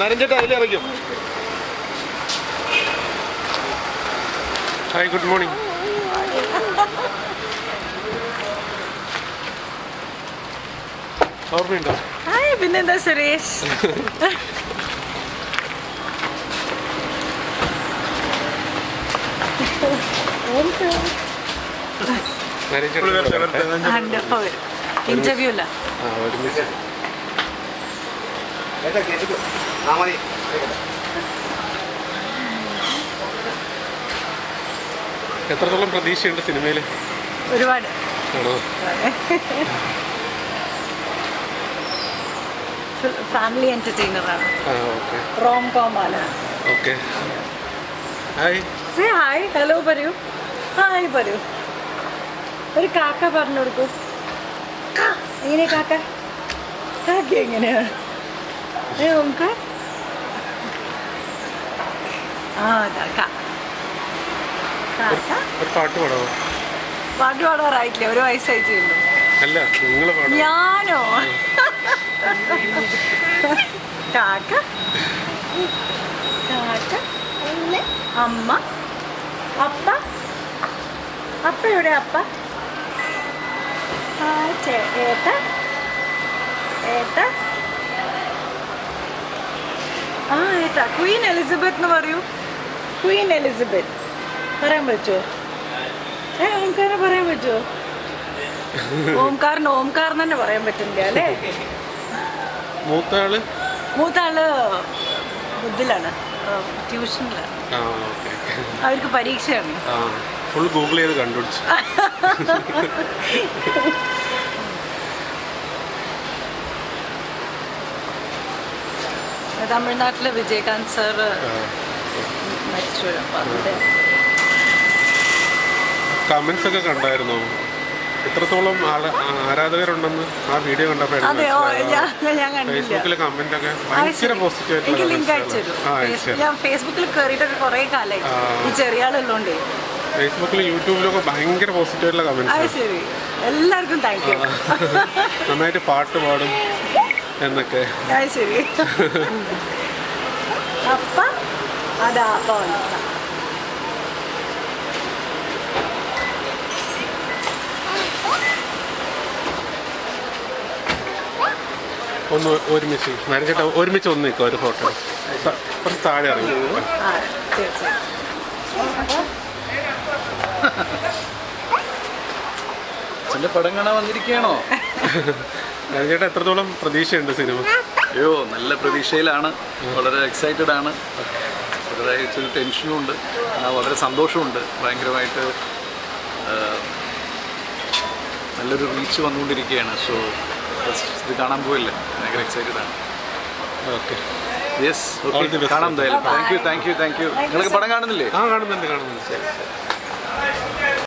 നരഞ്ചേട്ടാ അതിൽ ഇറക്കും hi good morning ഓർമ്മയുണ്ടോ? ഹായ് പിന്നെന്താ സുരേഷ്? ഇന്റർവ്യൂ അല്ല. ആ ഒരുമിച്ച് എത്രത്തോളം പ്രതീക്ഷയുണ്ട് സിനിമയിൽ ഒരുപാട്. ഫാമിലി എന്റർടൈനർ ആണ് ആ റോം കോം ആണ് okay. Hi. Say hi hello പറയൂ ഹായ് പറയൂ ഒരു കാക്ക പറഞ്ഞു കൊടുക്കൂ. കാ. എങ്ങനെ കാക്ക? കാക്ക എങ്ങനെയാണ് ഏ നമുക്ക്? ആ അതാ കാ. കാക്ക ഒരു പാട്ട് പാടാമോ പാട്ട് പാടാറായിട്ടില്ല ഒരു വയസ്സായിട്ടേ ഉള്ളൂ. അല്ല നിങ്ങൾ ഞാനോ? കാക്ക കാക്ക അമ്മ അപ്പ. അപ്പ എവിടെ അപ്പ? ആ ചേ ഏട്ട. ഏട്ട. ആ ഏട്ടാ ക്വീൻ എലിസബത്ത് എന്ന് പറയൂ. ക്വീൻ എലിസബത്ത് പറയാൻ പറ്റുമോ ഏ ഓംകാരം പറയാൻ പറ്റുമോ ഓംകാരൻ ഓംകാരൻ തന്നെ പറയാൻ പറ്റില്ല അല്ലേ? മൂത്താൾ? മൂത്ത ആൾ ഇതിലാണ് ട്യൂഷനിലാണ്. ആ ഓക്കെ അവർക്ക് പരീക്ഷയാണ്. ആ ഫുൾ ഗൂഗിൾ ചെയ്ത് കണ്ടുപിടിച്ചു. തമിഴ്നാട്ടിലെ വിജയകാന്ത് സാറ്. മരിച്ചു കമന്റ്സ് ഒക്കെ കണ്ടായിരുന്നോ? എത്രത്തോളം ആരാധകരുണ്ടെന്ന് ആ വീഡിയോ കണ്ടപ്പോൾ ഫേസ്ബുക്കിലെ കമന്റ് ഒക്കെ ഭയങ്കര. പോസിറ്റീവ് ഞാൻ ഫേസ്ബുക്കിൽ കുറേ കാലമായി ഈ ചെറിയ ആളുള്ളതുകൊണ്ടേ ഫേസ്ബുക്കിലും യൂട്യൂബിലൊക്കെ ഭയങ്കര പോസിറ്റീവ് ആയിട്ടുള്ള കമന്റ് എല്ലാവർക്കും നന്നായിട്ട് പാട്ട് പാടും. എന്നൊക്കെ. ശരി. അപ്പ അതാ അപ്പ ഒന്ന് ഒരുമിച്ച് നരഞ്ചേട്ടാ ഒരുമിച്ച് ഒന്ന് നിൽക്കാം ഒരു ഫോട്ടോ. കുറച്ച് താഴെ ഇറങ്ങി. പടം കാണാൻ വന്നിരിക്കുകയാണോ? നരഞ്ചേട്ടാ എത്രത്തോളം പ്രതീക്ഷയുണ്ട് സിനിമ? അയ്യോ നല്ല പ്രതീക്ഷയിലാണ്. വളരെ എക്സൈറ്റഡ് ആണ്. വളരെ ഇച്ചിരി ടെൻഷനും ഉണ്ട്. ആ, വളരെ സന്തോഷമുണ്ട്. ഭയങ്കരമായിട്ട് നല്ലൊരു റീച്ച് വന്നുകൊണ്ടിരിക്കുകയാണ്. സോ ഇത് കാണാൻ പോയില്ലേ? ഭയങ്കര എക്സൈറ്റഡ് ആണ്. ഓക്കെ. യെസ്. കാണാം എന്തായാലും. Thank you thank you thank you നിങ്ങൾക്ക് പടം കാണുന്നില്ലേ? ആ കാണുന്നുണ്ട് കാണുന്നുണ്ട്. ശരി ശരി.